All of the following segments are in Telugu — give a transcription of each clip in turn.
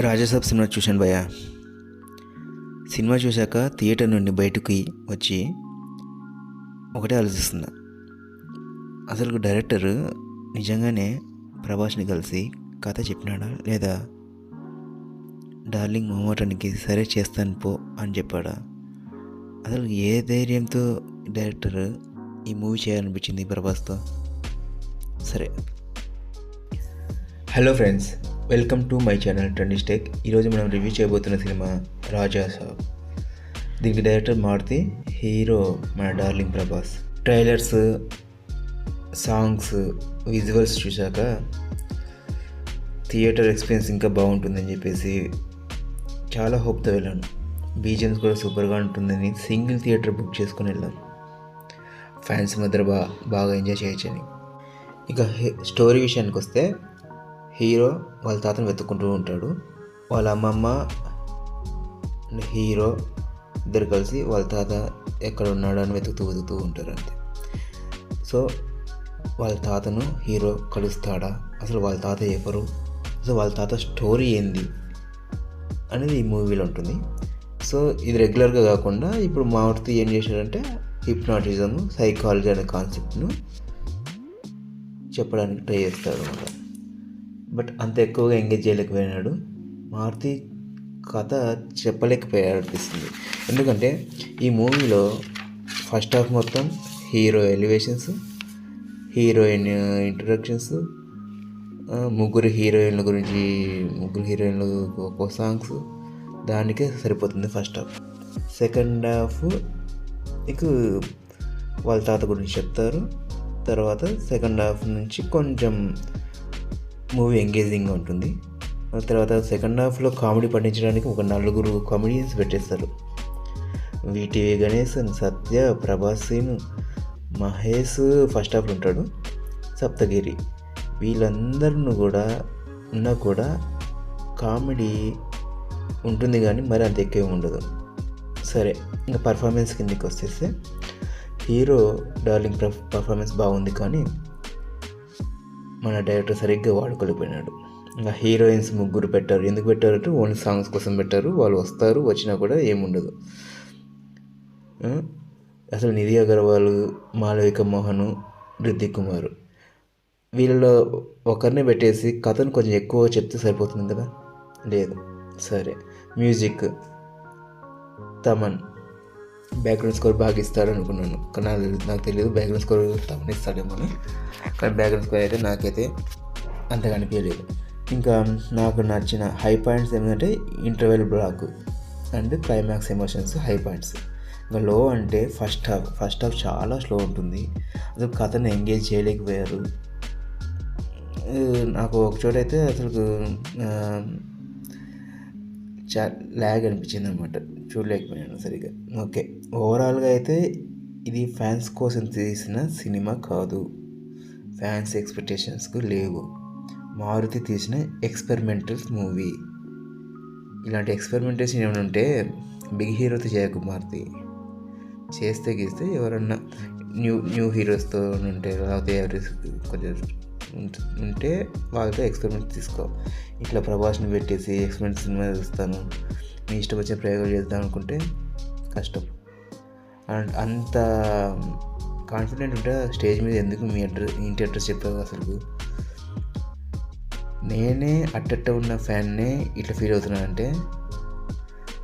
రాజసాబ్ సినిమా చూశాను భయ్యా. సినిమా చూశాక థియేటర్ నుండి బయటకు వచ్చి ఒకటే ఆలోచిస్తున్నా. అసలు డైరెక్టర్ నిజంగానే ప్రభాస్ని కలిసి కథ చెప్పినాడా లేదా? డార్లింగ్ మొహమాటానికి సరే చేస్తాను పో అని చెప్పాడా? అసలు ఏ ధైర్యంతో డైరెక్టర్ ఈ మూవీ చేయాలనిపించింది ప్రభాస్తో? సరే. Hello friends welcome to my channel trendy stake ఈరోజు మనం రివ్యూ చేయబోతున్న సినిమా రాజా సాబ్. దీనికి డైరెక్టర్ మారుతి హీరో మన darling Prabhas. Trailers songs visuals చూశాక థియేటర్ ఎక్స్పీరియన్స్ ఇంకా బాగుంటుందని చెప్పేసి చాలా హోప్తో వెళ్ళాను. బీజిఎమ్స్ కూడా సూపర్గా ఉంటుందని సింగిల్ థియేటర్ బుక్ చేసుకుని వెళ్ళాను ఫ్యాన్స్ మధ్య బా బాగా ఎంజాయ్ చేయొచ్చని. ఇక స్టోరీ విషయానికి వస్తే హీరో వాళ్ళ తాతను వెతుక్కుంటూ ఉంటాడు. వాళ్ళ అమ్మమ్మ హీరో ఇద్దరు కలిసి వాళ్ళ తాత ఎక్కడ ఉన్నాడు అని వెతుకుతూ వెతుకుతూ ఉంటారు అంతే. సో వాళ్ళ తాతను హీరో కలుస్తాడా? అసలు వాళ్ళ తాత ఎవరు? సో వాళ్ళ తాత స్టోరీ ఏంది? అనేది ఈ మూవీలో ఉంటుంది. సో ఇది రెగ్యులర్గా కాకుండా ఇప్పుడు మారుతి ఏం చేశాడంటే హిప్నాటిజం సైకాలజీ అనే కాన్సెప్ట్ను చెప్పడానికి ట్రై చేస్తాడు అనమాట బట్ అంత ఎక్కువగా ఎంగేజ్ చేయలేకపోయినాడు. మారుతి కథ చెప్పలేకపోయాడు అనిపిస్తుంది. ఎందుకంటే ఈ మూవీలో ఫస్ట్ హాఫ్ మొత్తం హీరో ఎలివేషన్స్ హీరోయిన్ ఇంట్రొడక్షన్స్ ముగ్గురు హీరోయిన్ల గురించి ముగ్గురు హీరోయిన్లు ఒక్కో సాంగ్స్ దానికే సరిపోతుంది ఫస్ట్ హాఫ్. సెకండ్ హాఫ్ మీకు వాళ్ళ తాత గురించి చెప్తారు. తర్వాత సెకండ్ హాఫ్ నుంచి కొంచెం మూవీ ఎంగేజింగ్గా ఉంటుంది. తర్వాత సెకండ్ హాఫ్లో కామెడీ పండించడానికి ఒక నలుగురు కామెడియన్స్ పెట్టేస్తారు. వీటివి గణేష్ సత్య ప్రభాస్ మహేష్ ఫస్ట్ హాఫ్లో ఉంటాడు. సప్తగిరి. వీళ్ళందరిని కూడా ఉన్నా కూడా కామెడీ ఉంటుంది కానీ మరి అంత ఎక్కువ ఉండదు. సరే ఇంకా పర్ఫార్మెన్స్ కిందకి వచ్చేస్తే హీరో డార్లింగ్ పర్ఫార్మెన్స్ బాగుంది కానీ మన డైరెక్టర్ సరిగ్గా వాడుకోలేకపోయినాడు. ఇంకా హీరోయిన్స్ ముగ్గురు పెట్టారు. ఎందుకు పెట్టారంటే ఓన్లీ సాంగ్స్ కోసం పెట్టారు. వాళ్ళు వస్తారు వచ్చినా కూడా ఏముండదు. అసలు నిధి అగర్వాల్ మాలవిక మోహన్ రిద్ది కుమార్. వీళ్ళలో ఒకరిని పెట్టేసి కథను కొంచెం ఎక్కువ చెప్తే సరిపోతుంది కదా? లేదు. సరే. మ్యూజిక్. తమన్. బ్యాక్గ్రౌండ్ స్కోర్ బాగా ఇస్తాడు అనుకున్నాను. కానీ నాకు తెలియదు బ్యాక్గ్రౌండ్ స్కోర్ తప్పనిస్తాడేమో అని. కానీ బ్యాక్గ్రౌండ్ స్కోర్ అయితే నాకైతే అంతగా అనిపించలేదు. ఇంకా నాకు నచ్చిన హై పాయింట్స్ ఏమంటే interval block and climax emotions high points ఇంకా లో అంటే ఫస్ట్ హాఫ్ ఫస్ట్ హాఫ్ చాలా స్లో ఉంటుంది. అసలు కథను ఎంగేజ్ చేయలేకపోయారు. నాకు ఒక చోట అయితే అసలు చాలా ల్యాగ్ అనిపించింది అనమాట చూడలేకపోయాను సరిగ్గా. ఓకే. ఓవరాల్గా అయితే ఇది ఫ్యాన్స్ కోసం తీసిన సినిమా కాదు. ఫ్యాన్స్ ఎక్స్పెక్టేషన్స్కు లేవు. మారుతి తీసిన ఎక్స్పెరిమెంటల్ మూవీ ఇలాంటి ఎక్స్పెరిమెంటేషన్ ఏమైనా ఉంటే బిగ్ హీరోతో చేయకు మారుతి చేస్తే గీస్తే ఎవరన్నా న్యూ న్యూ హీరోస్తో ఉంటే లేకపోతే ఎవరి కొంచెం ఉంటే వాళ్ళతో ఎక్స్పెరిమెంట్ తీసుకో. ఇట్లా ప్రభాస్ని పెట్టేసి ఎక్స్పెరిమెంట్ సినిమా చూస్తాను. మీ ఇష్టం వచ్చే ప్రయోగాలు చేద్దాం అనుకుంటే కష్టం. అండ్ అంత కాన్ఫిడెంట్ ఉంటే స్టేజ్ మీద ఎందుకు మీ అడ్రస్ ఇంటి అడ్రస్ చెప్పారు అసలు నేనే అట్టట్ట ఉన్న ఫ్యాన్నే ఇట్లా ఫీల్ అవుతున్నానంటే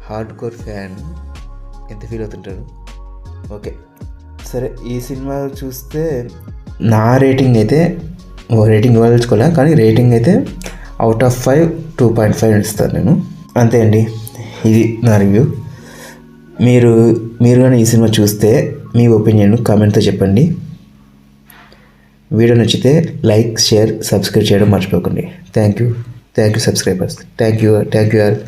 హార్డ్ కోర్ ఫ్యాన్ ఎంత ఫీల్ అవుతుంటారు? ఓకే. సరే ఈ సినిమా చూస్తే నా రేటింగ్ అయితే రేటింగ్ ఇవ్వదలుచుకోలే కానీ రేటింగ్ అయితే out of five two point five ఇస్తాను నేను. అంతే అండి ఇది నా రివ్యూ మీరు మీరు కానీ ఈ సినిమా చూస్తే మీ ఒపీనియన్ కామెంట్తో చెప్పండి. వీడియో నచ్చితే లైక్ షేర్ సబ్స్క్రైబ్ చేయడం మర్చిపోకండి. Thank you thank you subscribers thank you thank you all